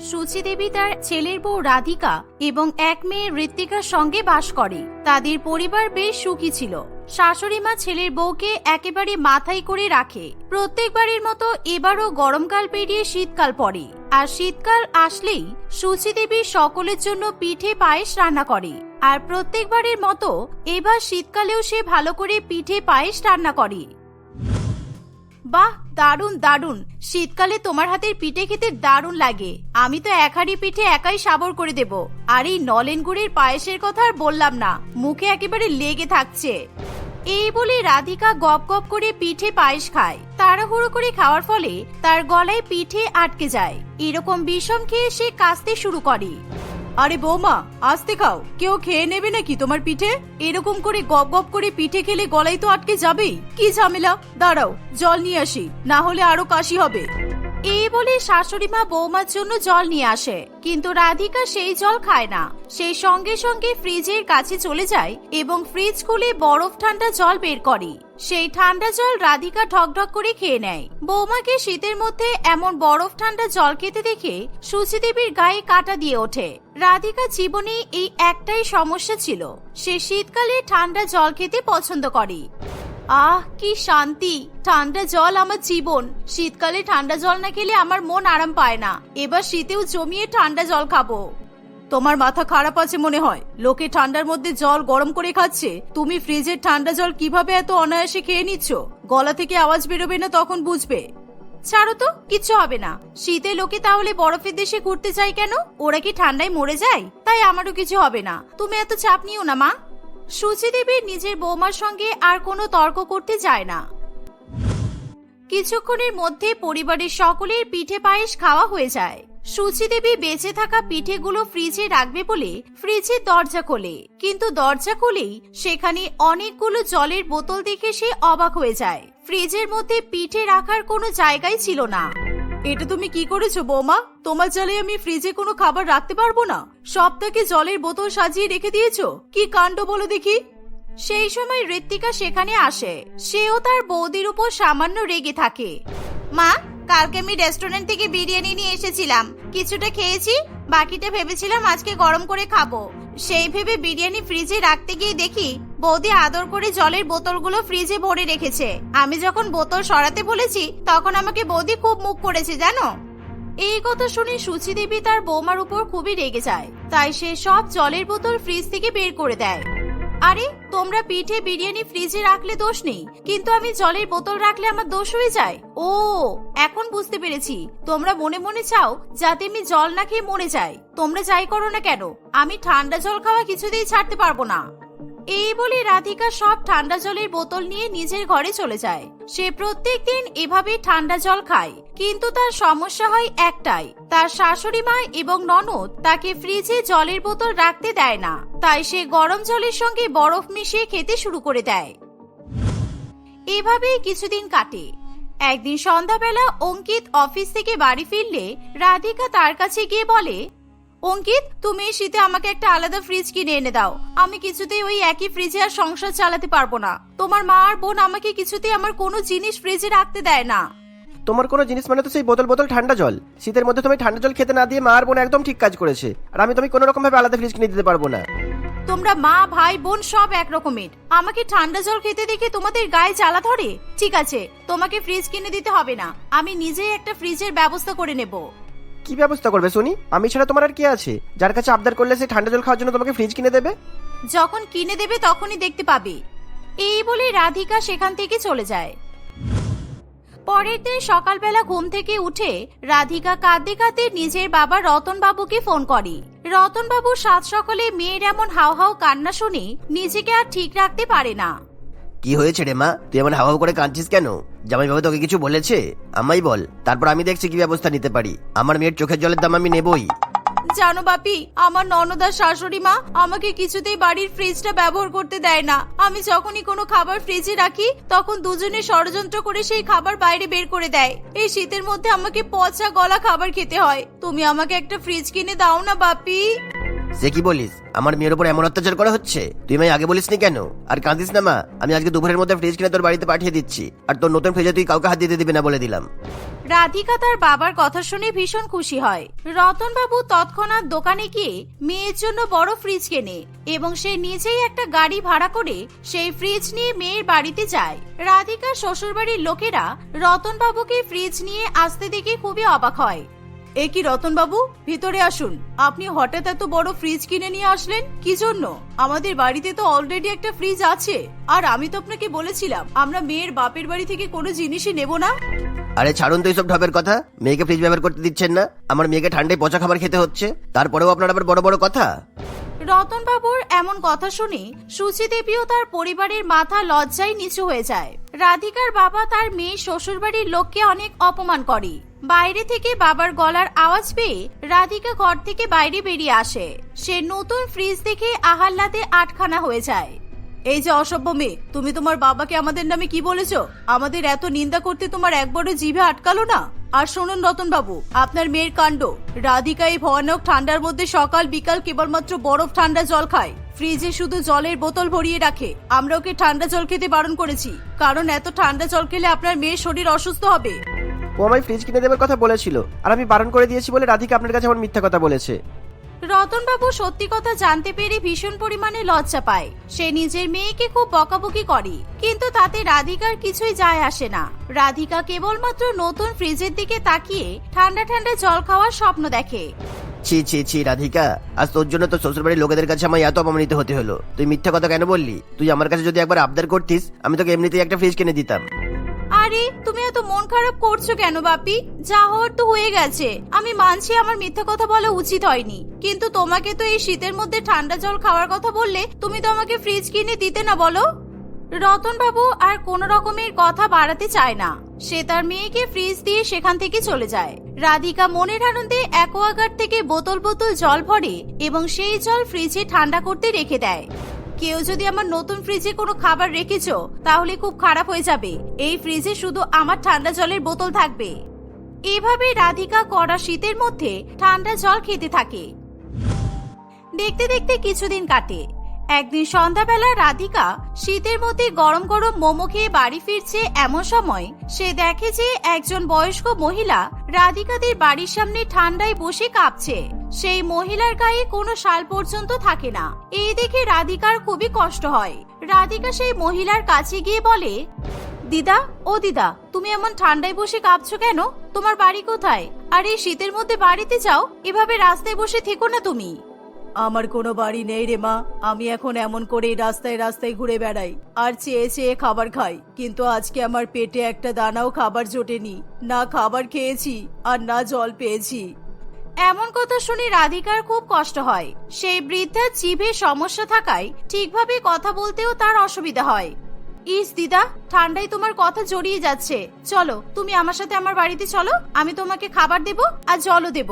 সুচি দেবী তার ছেলের বউ রাধিকা এবং এক মেয়ে ঋত্বিকার সঙ্গে বাস করে। তাদের পরিবার বেশ সুখী ছিল। শাশুড়ি মা ছেলের বউকে একেবারে মাথায় করে রাখে। প্রত্যেকবারের মতো এবারও গরমকাল পেরিয়ে শীতকাল পড়ে। আর শীতকাল আসলেই সুচি দেবী সকলের জন্য পিঠে পায়েস রান্না করে। আর প্রত্যেকবারের মতো এবার শীতকালেও সে ভালো করে পিঠে পায়েস রান্না করে। বাহ, দারুণ দারুণ। শীতকালে তোমার হাতের পিঠে খেতে দারুণ লাগে। আমি তো এক হাঁড়ি পিঠে একাই সাবর করে দেব। আর এই নলেন গুড়ের পায়েসের কথা আর বললাম না। মুখে একেবারে লেগে থাকছে। এই বলে রাধিকা গপ গপ করে পিঠে পায়েস খায়। তাড়াহুড়ো করে খাওয়ার ফলে তার গলায় পিঠে আটকে যায়। এরকম বিষম খেয়ে সে কাশতে শুরু করে। আরে বৌমা, আস্তে খাও। কেউ খেয়ে নেবে নাকি তোমার পিঠে? এরকম করে গপ গপ করে পিঠে খেলে গলায় তো আটকে যাবেই। কি ঝামেলা? দাঁড়াও, জল নিয়ে আসি, না হলে আরও কাশি হবে। এই বলে শাশুড়ি মা বৌমার জন্য জল নিয়ে আসে। কিন্তু রাধিকা সেই জল খায় না। সেই সঙ্গে সঙ্গে ফ্রিজের কাছে চলে যায় এবং ফ্রিজ খুলে বরফ ঠান্ডা জল বের করে। সেই ঠান্ডা জল রাধিকা ঢকঢক করে খেয়ে নেয়। বৌমাকে শীতের মধ্যে এমন বরফ ঠান্ডা জল খেতে দেখে সুচিদেবীর গায়ে কাটা দিয়ে ওঠে। রাধিকা জীবনে এই একটাই সমস্যা ছিল। সে শীতকালে ঠান্ডা জল খেতে পছন্দ করে। আহ, কি শান্তি! ঠান্ডা জল আমার জীবন। শীতকালে ঠান্ডা জল না খেলে আমার মন আরাম পায় না। এবার শীতেও জমিয়ে ঠান্ডা জল খাব। তোমার মাথা খারাপ আছে মনে হয়। লোকে ঠান্ডার মধ্যে জল গরম করে খাচ্ছে। তুমি ফ্রিজের ঠান্ডা জল কীভাবে এত অনায়াসে খেয়ে নিচ্ছ? গলা থেকে আওয়াজ বেরোবে না তখন বুঝবে। ছাড়ো তো, কিচ্ছু হবে না। শীতে লোকে তাহলে বরফের দেশে ঘুরতে চায় কেন? ওরা কি ঠান্ডায় মরে যায়? তাই আমারও কিছু হবে না। তুমি এত চাপ নিও না, মা। সুচি দেবী নিজের বৌমার সঙ্গে আর কোনো তর্ক করতে যায় না। কিছুক্ষণের মধ্যে পরিবারের সকলের পিঠে পায়েস খাওয়া হয়ে যায়। সুচি দেবী বেঁচে থাকা পিঠেগুলো ফ্রিজে রাখবে বলে ফ্রিজের দরজা খোলে। কিন্তু দরজা খুলেই সেখানে অনেকগুলো জলের বোতল দেখে সে অবাক হয়ে যায়। ফ্রিজের মধ্যে পিঠে রাখার কোনো জায়গাই ছিল না। এটা তুমি কি করেছ বৌমা? তোমার জলে আমি ফ্রিজে কোনো খাবার রাখতে পারব না। সবটাকে জলের বোতল সাজিয়ে রেখে দিয়েছ? কি কাণ্ড বলো দেখি। সেই সময় ঋত্বিকা সেখানে আসে। সেও তার বৌদির উপর সামান্য রেগে থাকে। মা কালকে আমি রেস্টুরেন্ট থেকে বিরিয়ানি নিয়ে এসেছিলাম। কিছুটা খেয়েছি, বাকিটা ভেবেছিলাম আজকে গরম করে খাব। সেই ভেবে বিরিয়ানি ফ্রিজে রাখতে গিয়ে দেখি, বৌদি আদর করে জলের বোতলগুলো ফ্রিজে ভরে রেখেছে। আমি যখন বোতল সরাতে বলেছি, তখন আমাকে বৌদি খুব মুখ করেছে, জানো? এই কথা শুনে সুচি দেবী তার বৌমার উপর খুবই রেগে যায়। তাই সে সব জলের বোতল ফ্রিজ থেকে বের করে দেয়। আরে, তোমরা পিঠে বিরিয়ানি ফ্রিজে রাখলে দোষ নেই, কিন্তু আমি জলের বোতল রাখলে আমার দোষ হয়ে যায়। ও, এখন বুঝতে পেরেছি। তোমরা মনে মনে চাও যাতে আমি জল না খেয়ে মরে যাই। তোমরা যাই করো না কেন, আমি ঠান্ডা জল খাওয়া কিছুতেই ছাড়তে পারব না। এই বলে রাধিকা সব ঠান্ডা জলের বোতল নিয়ে নিজের ঘরে চলে যায়। সে প্রত্যেক দিন এভাবে ঠান্ডা জল খায়, কিন্তু তার সমস্যা হয় একটাই। তার শাশুড়ি মা এবং ননদ তাকে ফ্রিজে জলের বোতল রাখতে দেয় না, তাই সে গরম জলের সঙ্গে বরফ মিশিয়ে খেতে শুরু করে দেয়। এভাবেই কিছুদিন কাটে। একদিন সন্ধ্যাবেলা অঙ্কিত অফিস থেকে বাড়ি ফিরলে রাধিকা তার কাছে গিয়ে বলে অঙ্কিত তুমি এই শীতে আমাকে একটা আলাদা ফ্রিজ কিনে এনে দাও। আমি কিছুতেই ওই একই ফ্রিজে আর সংসার চালাতে পারব না। তোমার মা আর বোন আমাকে কিছুতেই আমার কোনো জিনিস ফ্রিজে রাখতে দেয় না। তোমার কোনো জিনিস মানে তো সেই বোতল বোতল ঠান্ডা জল। শীতের মধ্যে তুমি ঠান্ডা জল খেতে না দিয়ে মা আর বোন একদম ঠিক কাজ করেছে। আর আমি তুমি কোনো রকম ভাবে আলাদা ফ্রিজ কিনে দিতে পারব না। তোমরা মা ভাই বোন সব এক রকমের আমাকে ঠান্ডা জল খেতে দেখে তোমাদের গায়ে জ্বালা ধরে? ঠিক আছে তোমাকে ফ্রিজ কিনে দিতে হবে না। আমি নিজেই একটা ফ্রিজের ব্যবস্থা করে নেব। কি ব্যবস্থা করবে শুনি আমি ছাড়া তোমার আর কি আছে? যার কাছে আবদার করলে সে ঠান্ডা জল খাওয়ার জন্য তোমাকে ফ্রিজ কিনে দেবে? যখন কিনে দেবে তখনই দেখতে পাবে। এই বলে রাধিকা সেখান থেকে চলে যায়। পরের দিন সকালবেলা ঘুম থেকে উঠে রাধিকা কাঁদতে কাঁদতে নিজের বাবা রতন বাবুকে ফোন করে। রতন বাবু সাত সকালে মেয়ের এমন হাও হাও কান্না শুনে নিজেকে আর ঠিক রাখতে পারে না। কি হয়েছে রে মা? তুই এমন হাওয়া করে কাঁদছিস কেন? জামাই বাবু তোকে কিছু বলেছে? আমাই বল, তারপর আমি দেখছি কি ব্যবস্থা নিতে পারি। আমার মেয়ের চোখের জলের দাম আমি নেবই। জানো বাপি, আমার ননদার শাশুড়ি মা আমাকে কিছুতেই বাড়ির ফ্রিজটা ব্যবহার করতে দেয় না। আমি যখনই কোনো খাবার ফ্রিজে রাখি, তখন দুজনে ষড়যন্ত্র করে সেই খাবার বাইরে বের করে দেয়। এই শীতের মধ্যে আমাকে পচা গলা খাবার খেতে হয়। তুমি আমাকে একটা ফ্রিজ কিনে দাও না বাপি। সে কি বলিস? আমার মেয়ের উপর এমন অত্যাচার করা হচ্ছে? তুই আমায় আগে বলিসনি কেন? আর কাঁদিস না, মা। আমি আজকে দুপুরের মধ্যে ফ্রিজ কিনে তোর বাড়িতে পাঠিয়ে দিচ্ছি। আর তোর নতুন ফ্রিজে তুই কাউকে হাত দিতে দিবি না বলে দিলাম। রাধিকা তার বাবার কথা শুনে ভীষণ খুশি হয়। রতনবাবু তৎক্ষণাৎ দোকানে গিয়ে মেয়ের জন্য বড় ফ্রিজ কেনে এবং সে নিজেই একটা গাড়ি ভাড়া করে সেই ফ্রিজ নিয়ে মেয়ের বাড়িতে যায়। রাধিকার শ্বশুরবাড়ির লোকেরা রতনবাবুকে ফ্রিজ নিয়ে আসতে দেখে খুবই অবাক হয়। এ কি রতনবাবু? ভিতরে আসুন। আপনি হঠাৎ এত বড় ফ্রিজ কিনে নিয়ে আসলেন? কি জন্য? আমাদের বাড়িতে তো অলরেডি একটা ফ্রিজ আছে। আর আমি তো আপনাকে বলেছিলাম আমরা মেয়ের বাপের বাড়ি থেকে কোনো জিনিসই নেব না। আরে ছাড়ুন তো এইসব ঢপের কথা। মেয়েকে ফ্রিজ ব্যবহার করতে দিচ্ছেন না। আমার মেয়েকে ঠান্ডায় পচা খাবার খেতে হচ্ছে। তারপরেও আপনার আবার বড় বড় কথা। রতনবাবুর এমন কথা শুনে সুচিদেবী ও তার পরিবারের মাথা লজ্জায় নিচু হয়ে যায়। রাধিকার বাবা তার মেয়ে শ্বশুরবাড়ির লোককে অনেক অপমান করে। বাইরে থেকে বাবার গলার আওয়াজ পেয়ে রাধিকা ঘর থেকে বাইরে বেরিয়ে আসে। সে নতুন ফ্রিজ দেখে আহাল্লাদে আটখানা হয়ে যায়। এই যে অসভ্য মেয়ে, তুমি তোমার বাবাকে আমাদের নামে কি বলেছ? আমাদের এত নিন্দা করতে তোমার একবারও জিভে আটকালো না? আর শুনুন রতন বাবু আপনার মেয়ের কাণ্ড। রাধিকা এই ভয়ানক ঠান্ডার মধ্যে সকাল বিকাল কেবলমাত্র বরফ ঠান্ডা জল খায়। ফ্রিজে শুধু জলের বোতল ভরিয়ে রাখে। আমরা ওকে ঠান্ডা জল খেতে বারণ করেছি। কারণ এত ঠান্ডা জল খেলে আপনার মেয়ের শরীর অসুস্থ হবে। ও আমায় ফ্রিজ কিনে দেওয়ার কথা বলেছিল। আর আমি বারণ করে দিয়েছি বলে রাধিকা আপনার কাছে আমার মিথ্যা কথা বলেছে। রতনবাবু সত্যি কথা জানতে পেরে ভীষণ পরিমাণে লজ্জা পায়। সে নিজের মেয়েকে খুব বকাবকি করে। কিন্তু তাতে রাধিকার কিছুই যায় আসে না। রাধিকা কেবলমাত্র নতুন ফ্রিজের দিকে তাকিয়ে ঠান্ডা ঠান্ডা জল খাওয়ার স্বপ্ন দেখে। ছি ছি ছি, রাধিকা, আজ তোর জন্য তোর শ্বশুরবাড়ির লোকেদের কাছে আমায় এত অপমানিত হতে হলো। তুই মিথ্যা কথা কেন বললি? তুই আমার কাছে যদি একবার আবদার করতিস, আমি তোকে এমনিতেই একটা ফ্রিজ কিনে দিতাম। আরে, তুমি এত মন খারাপ করছ কেন, বাপি? যা হওয়ার তো হয়ে গেছে। আমি মানছি আমার মিথ্যা কথা বলা উচিত হয়নি। কিন্তু তোমাকে তো এই শীতের মধ্যে ঠান্ডা জল খাওয়ার কথা বললে তুমি তো আমাকে ফ্রিজ কিনে দিতে না বলো? রতন বাবু আর কোন রকমের কথা বাড়াতে চায় না। সে তার মেয়েকে ফ্রিজ দিয়ে সেখান থেকে চলে যায়। রাধিকা মনের আনন্দে অ্যাকোয়াগার্ড থেকে বোতল বোতল জল ভরে এবং সেই জল ফ্রিজে ঠান্ডা করতে রেখে দেয়। কেউ যদি আমার নতুন ফ্রিজে কোনো খাবার রেখেছো, তাহলে খুব খারাপ হয়ে যাবে। এই ফ্রিজে শুধু আমার ঠান্ডা জলের বোতল থাকবে। এভাবে রাধিকা কড়া শীতের মধ্যে ঠান্ডা জল খেতে থাকে। দেখতে দেখতে কিছুদিন কাটে। একদিন সন্ধ্যাবেলা রাধিকা শীতের মধ্যে গরম গরম মোমো খেয়ে বাড়ি ফিরছে এমন সময়, সে দেখে যে একজন বয়স্ক মহিলা রাধিকাদের বাড়ির সামনে ঠান্ডায় বসে কাঁপছে। সেই মহিলার গায়ে কোনো শাল পর্যন্ত থাকে না। এই দেখে রাধিকার খুবই কষ্ট হয়। রাধিকা সেই মহিলার কাছে গিয়ে বলে, দিদা, ও দিদা, তুমি এমন ঠান্ডায় বসে কাঁপছো কেন? তোমার বাড়ি কোথায়? আর এই শীতের মধ্যে বাড়িতে যাও। এভাবে রাস্তায় বসে থেকো না তুমি। আমার কোনো বাড়ি নেই রে মা। আমি এখন এমন করে রাস্তায় রাস্তায় ঘুরে বেড়াই। আর চেয়ে চেয়ে খাবার খাই। কিন্তু আজকে আমার পেটে একটা দানাও খাবার জোটেনি। না খাবার খেয়েছি, আর না জল পেয়েছি। এমন কথা শুনে রাধিকার খুব কষ্ট হয়। সেই বৃদ্ধার জিভে সমস্যা থাকায় ঠিকভাবে কথা বলতেও তার অসুবিধা হয়। ইস দিদা, ঠান্ডায় তোমার কথা জড়িয়ে যাচ্ছে। চলো, তুমি আমার সাথে আমার বাড়িতে চলো। আমি তোমাকে খাবার দেব আর জলও দেব।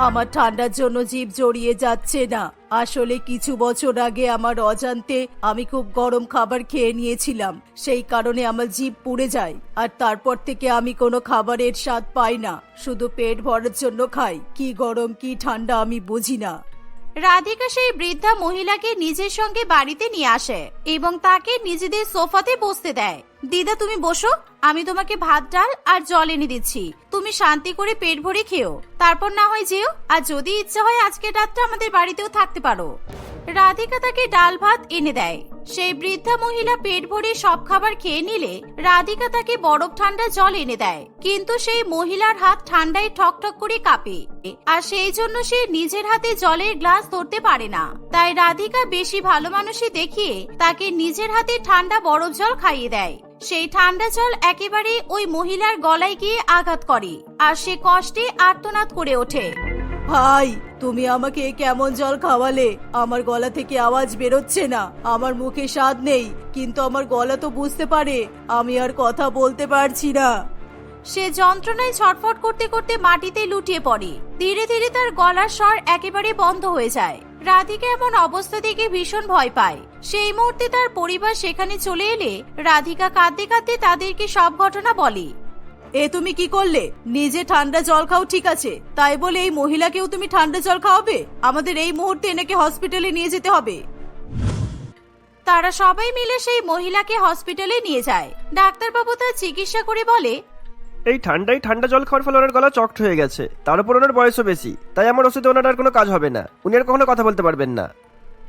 আমার ঠান্ডার জন্য জীব জড়িয়ে যাচ্ছে না। আসলে কিছু বছর আগে আমার অজান্তে আমি খুব গরম খাবার খেয়ে নিয়েছিলাম। সেই কারণে আমার জীব পুড়ে যায়। আর তারপর থেকে আমি কোনো খাবারের স্বাদ পাই না। শুধু পেট ভরার জন্য খাই। কি গরম, কি ঠান্ডা আমি বুঝি না। রাধিকা সেই বৃদ্ধা মহিলাকে নিজের সঙ্গে বাড়িতে নিয়ে আসে এবং তাকে নিজেদের সোফাতে বসতে দেয়। দিদা, তুমি বসো। আমি তোমাকে ভাত, ডাল আর জল এনে দিচ্ছি। তুমি শান্তি করে পেট ভরে খেও। তারপর না হয় যেও। আর যদি ইচ্ছা হয় আজকে রাতটা আমাদের বাড়িতেও থাকতে পারো। রাধিকা তাকে ডাল, ভাত এনে দেয়। সেই বৃদ্ধা মহিলা পেট ভরে সব খাবার খেয়ে নিলে রাধিকা তাকে বরফ ঠান্ডা জল এনে দেয়। কিন্তু সেই মহিলার হাত ঠান্ডায় ঠকঠক করে কাঁপে। আর সেই জন্য সে নিজের হাতে জলের গ্লাস ধরতে পারে না। তাই রাধিকা বেশি ভালো মানুষই দেখিয়ে তাকে নিজের হাতে ঠান্ডা বরফ জল খাইয়ে দেয়। সেই ঠান্ডা জল একেবারে ওই মহিলার গলায় গিয়ে আঘাত করে। আর সে কষ্টে আর্তনাদ করে ওঠে। ভাই, তুমি আমাকে কেমন জল খাওয়ালে? আমার গলা থেকে আওয়াজ বেরোচ্ছে না। আমার মুখে স্বাদ নেই, কিন্তু আমার গলা তো বুঝতে পারে, আমি আর কথা বলতে পারছি না। সে যন্ত্রণায় ছটফট করতে করতে মাটিতে লুটিয়ে পড়ে। ধীরে ধীরে তার গলার স্বর একেবারে বন্ধ হয়ে যায়। রাধিকা এমন অবস্থা দেখে ভীষণ ভয় পায়। সেই মুহূর্তে তার পরিবার সেখানে চলে এলে রাধিকা কাঁদতে কাঁদতে তাদেরকে সব ঘটনা বলে। এ তুমি কি করলে? নিজে ঠান্ডা জল খাও, ঠিক আছে। তাই বলে এই মহিলাকেও তুমি ঠান্ডা জল খাওয়াবে? আমাদের এই মুহূর্তে এনেকে হসপিটালে নিয়ে যেতে হবে। তারা সবাই মিলে সেই মহিলাকে হসপিটালে নিয়ে যায়। ডাক্তারবাবু তার চিকিৎসা করে বলে, এই ঠান্ডায় ঠান্ডা জল খাওয়ার ফলে ওনার গলা চকট হয়ে গেছে। তার উপর ওনার বয়সও বেশি। তাই আমার ওষুধে ওনার আর কোনো কাজ হবে না। উনি আর কখনো কথা বলতে পারবেন না।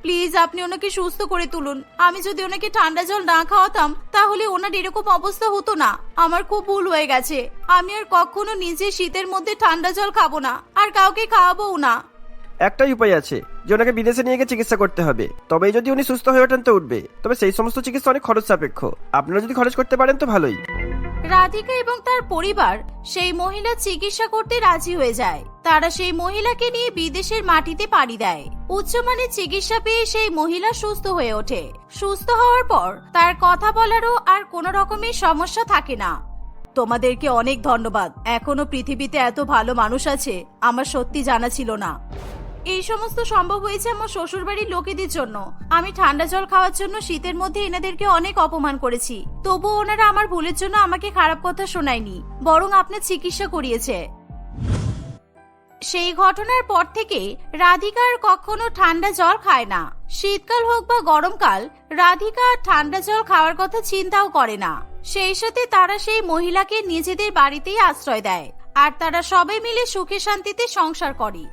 প্লিজ আপনি ওনাকে সুস্থ করে তুলুন। আমি যদি ওনাকে ঠান্ডা জল না খাওয়াতাম, তাহলে ওনার এরকম অবস্থা হতো না। আমার খুব ভুল হয়ে গেছে। আমি আর কখনো নিজে শীতের মধ্যে ঠান্ডা জল খাব না, আর কাউকে খাওয়াবো না। একটাই উপায় আছে যে ওনাকে বিদেশে নিয়ে গিয়ে চিকিৎসা করতে হবে। তবেই যদি উনি সুস্থ হয়ে ওঠেন তো উঠবে। তবে সেই সমস্ত চিকিৎসা অনেক খরচ সাপেক্ষ। আপনারা যদি খরচ করতে পারেন তো ভালোই। রাধিকা এবং তার পরিবার সেই মহিলা চিকিৎসা করতে রাজি হয়ে যায়। তারা সেই মহিলাকে নিয়ে বিদেশের মাটিতে পাড়ি দেয়। উচ্চমানের চিকিৎসা পেয়ে সেই মহিলা সুস্থ হয়ে ওঠে। সুস্থ হওয়ার পর তার কথা বলারও আর কোনো রকমের সমস্যা থাকে না। তোমাদেরকে অনেক ধন্যবাদ। এখনও পৃথিবীতে এত ভালো মানুষ আছে, আমার সত্যি জানা ছিল না। এই সমস্ত সম্ভব হয়েছে আমার শ্বশুরবাড়ির লোকেদের জন্য। আমি ঠান্ডা জল খাওয়ার জন্য শীতের মধ্যে এনাদেরকে অনেক অপমান করেছি। তবুও ওনারা আমার ভুলের জন্য আমাকে খারাপ কথা শোনায়নি, বরং আপনার চিকিৎসা করিয়েছে। সেই ঘটনার পর থেকে রাধিকা আর কখনো ঠান্ডা জল খায় না। শীতকাল হোক বা গরমকাল, রাধিকা আর ঠান্ডা জল খাওয়ার কথা চিন্তাও করে না। সেই সাথে তারা সেই মহিলাকে নিজেদের বাড়িতেই আশ্রয় দেয়, আর তারা সবাই মিলে সুখে শান্তিতে সংসার করে।